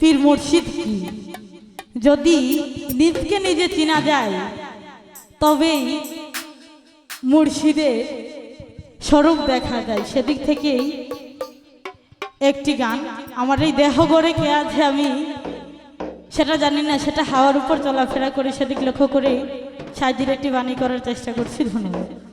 পীর মুর্শিদ কি? যদি নিজকে নিজে চেনা যায় তবেই মুর্শিদের স্বরূপ দেখা যায়। সেদিক থেকেই একটি গান, আমার এই দেহ গড়ে কে আছে আমি? সেটা জানি না, সেটা হাওয়ার উপর চলাফেরা করে সেদিক লক্ষ্য করে সাহায্যের একটি বাণী করার চেষ্টা করছি, ধন্যবাদ।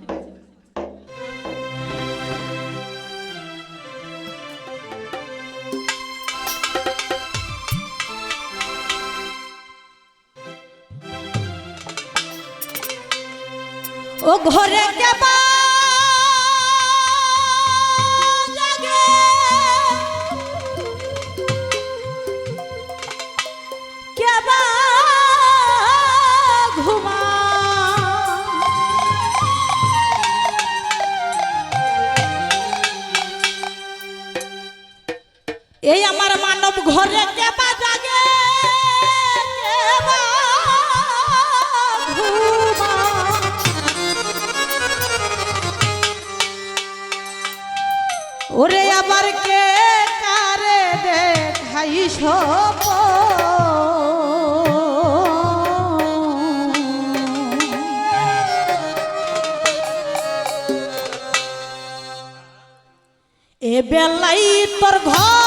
ও ঘরে ঘুমা? এই আমার মানব ঘরে কেবা ওরে আবার কে কারে দেখাই সব এ বেলাই তোর ঘরে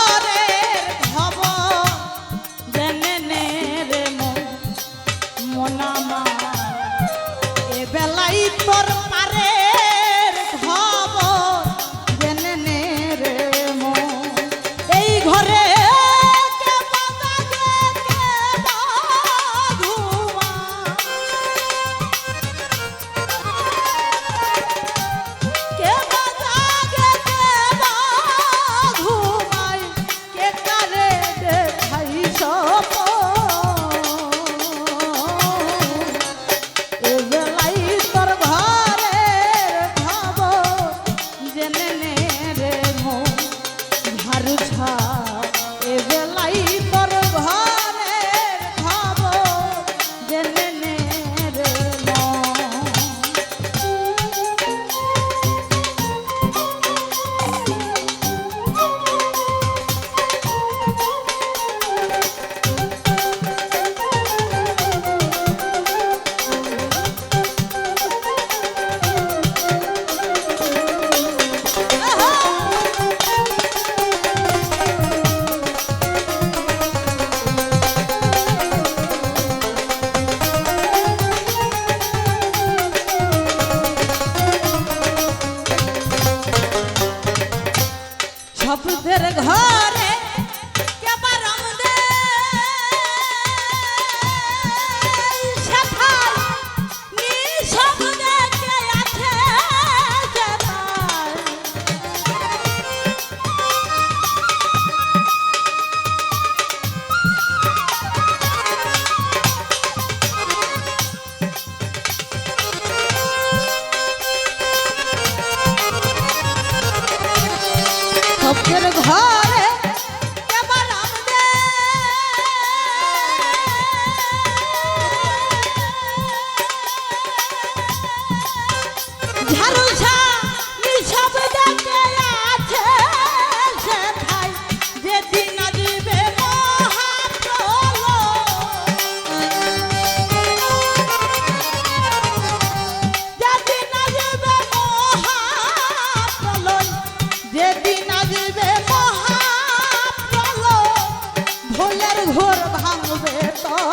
ঘরে